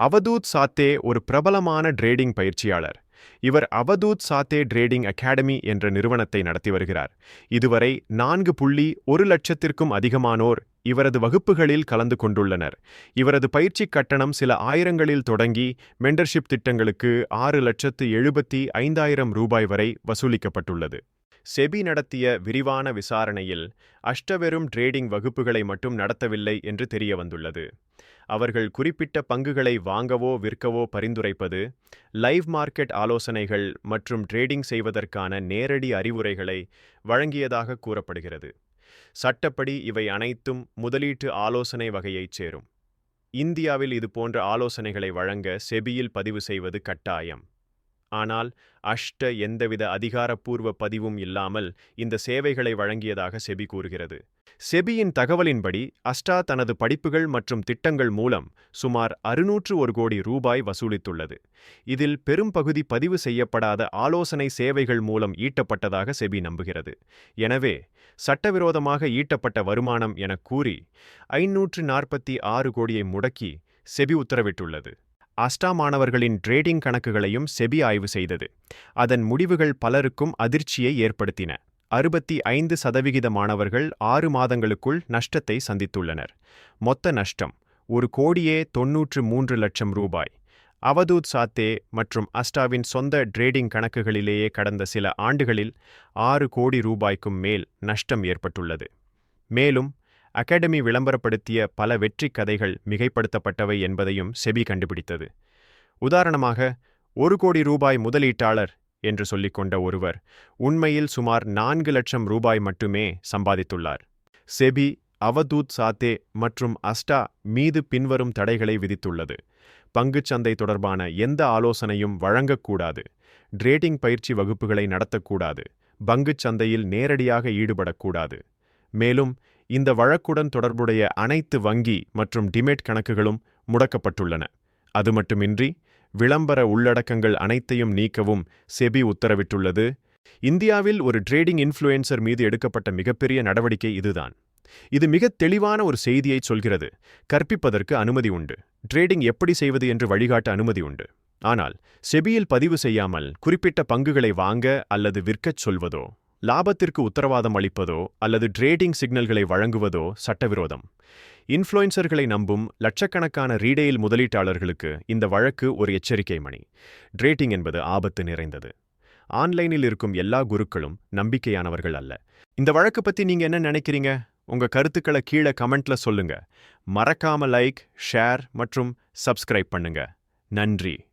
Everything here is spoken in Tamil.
அவதூத் சாத்தே ஒரு பிரபலமான ட்ரேடிங் பயிற்சியாளர். இவர் அவதூத் சாத்தே ட்ரேடிங் அகாடமி என்ற நிறுவனத்தை நடத்தி வருகிறார். இதுவரை நான்கு புள்ளி ஒரு லட்சத்திற்கும் அதிகமானோர் இவரது வகுப்புகளில் கலந்து கொண்டுள்ளனர். இவரது பயிற்சிக் கட்டணம் சில ஆயிரங்களில் தொடங்கி மெண்டர்ஷிப் திட்டங்களுக்கு ஆறு லட்சத்து எழுபத்தி ஐந்தாயிரம் ரூபாய் வரை வசூலிக்கப்பட்டுள்ளது. செபி நடத்திய விரிவான விசாரணையில் அஷ்டவெறும் ட்ரேடிங் வகுப்புகளை மட்டும் நடத்தவில்லை என்று தெரிய வந்துள்ளது அவர்கள் குறிப்பிட்ட பங்குகளை வாங்கவோ விற்கவோ பரிந்துரைப்பது லைவ் மார்க்கெட் ஆலோசனைகள் மற்றும் ட்ரேடிங் செய்வதற்கான நேரடி அறிவுரைகளை வழங்கியதாக கூறப்படுகிறது. சட்டப்படி இவை அனைத்தும் முதலீட்டு ஆலோசனை வகையைச் சேரும். இந்தியாவில் இதுபோன்ற ஆலோசனைகளை வழங்க செபியில் பதிவு செய்வது கட்டாயம். ஆனால் அஷ்ட எந்தவித அதிகாரப்பூர்வ பதிவும் இல்லாமல் இந்த சேவைகளை வழங்கியதாக செபி கூறுகிறது. செபியின் தகவலின்படி அஷ்டா தனது படிப்புகள் மற்றும் திட்டங்கள் மூலம் சுமார் அறுநூற்று ஒரு கோடி ரூபாய் வசூலித்துள்ளது. இதில் பெரும்பகுதி பதிவு செய்யப்படாத ஆலோசனை சேவைகள் மூலம் ஈட்டப்பட்டதாக செபி நம்புகிறது. எனவே சட்டவிரோதமாக ஈட்டப்பட்ட வருமானம் எனக் கூறி ஐநூற்று நாற்பத்தி ஆறு கோடியை முடக்கி செபி உத்தரவிட்டுள்ளது. அஸ்டா மாணவர்களின் ட்ரேடிங் கணக்குகளையும் செபி ஆய்வு செய்தது. அதன் முடிவுகள் பலருக்கும் அதிர்ச்சியை ஏற்படுத்தின. அறுபத்தி ஐந்து சதவிகித மாணவர்கள் ஆறு மாதங்களுக்குள் நஷ்டத்தை சந்தித்துள்ளனர். மொத்த நஷ்டம் ஒரு கோடியே தொன்னூற்று மூன்று லட்சம் ரூபாய். அவதூத் சாத்தே மற்றும் அஸ்டாவின் சொந்த ட்ரேடிங் கணக்குகளிலேயே கடந்த சில ஆண்டுகளில் ஆறு கோடி ரூபாய்க்கும் மேல் நஷ்டம் ஏற்பட்டுள்ளது. மேலும் அகாடமி விளம்பரப்படுத்திய பல வெற்றிக் கதைகள் மிகைப்படுத்தப்பட்டவை என்பதையும் செபி கண்டுபிடித்தது. உதாரணமாக ஒரு கோடி ரூபாய் முதலீட்டாளர் என்று சொல்லிக்கொண்ட ஒருவர் உண்மையில் சுமார் நான்கு லட்சம் ரூபாய் மட்டுமே சம்பாதித்துள்ளார். செபி அவதூத் சாத்தே மற்றும் அஸ்டா மீது பின்வரும் தடைகளை விதித்துள்ளது. பங்குச்சந்தை தொடர்பான எந்த ஆலோசனையும் வழங்கக்கூடாது. ட்ரேடிங் பயிற்சி வகுப்புகளை நடத்தக்கூடாது. பங்குச் சந்தையில் நேரடியாக ஈடுபடக்கூடாது. மேலும் இந்த வழக்குடன் தொடர்புடைய அனைத்து வங்கி மற்றும் டிமேட் கணக்குகளும் முடக்கப்பட்டுள்ளன. அது மட்டுமின்றி விளம்பர உள்ளடக்கங்கள் அனைத்தையும் நீக்கவும் செபி உத்தரவிட்டுள்ளது. இந்தியாவில் ஒரு ட்ரேடிங் இன்ஃப்ளூயன்சர் மீது எடுக்கப்பட்ட மிகப்பெரிய நடவடிக்கை இதுதான். இது மிக தெளிவான ஒரு செய்தியை சொல்கிறது. கற்பிப்பதற்கு அனுமதி உண்டு. ட்ரேடிங் எப்படி செய்வது என்று வழிகாட்ட அனுமதி உண்டு. ஆனால் செபியில் பதிவு செய்யாமல் குறிப்பிட்ட பங்குகளை வாங்க அல்லது விற்கச் சொல்வதோ? லாபத்திற்கு உத்தரவாதம் அளிப்பதோ அல்லது ட்ரேடிங் சிக்னல்களை வழங்குவதோ சட்டவிரோதம். இன்ஃப்ளூயன்சர்களை நம்பும் லட்சக்கணக்கான ரீடெயில் முதலீட்டாளர்களுக்கு இந்த வழக்கு ஒரு எச்சரிக்கை மணி. ட்ரேட்டிங் என்பது ஆபத்து நிறைந்தது. ஆன்லைனில் இருக்கும் எல்லா குருக்களும் நம்பிக்கையானவர்கள் அல்ல. இந்த வழக்கு பத்தி நீங்க என்ன நினைக்கிறீங்க? உங்க கருத்துக்களை கீழே கமெண்ட்ல சொல்லுங்க. மறக்காம லைக் ஷேர் மற்றும் சப்ஸ்கிரைப் பண்ணுங்க. நன்றி.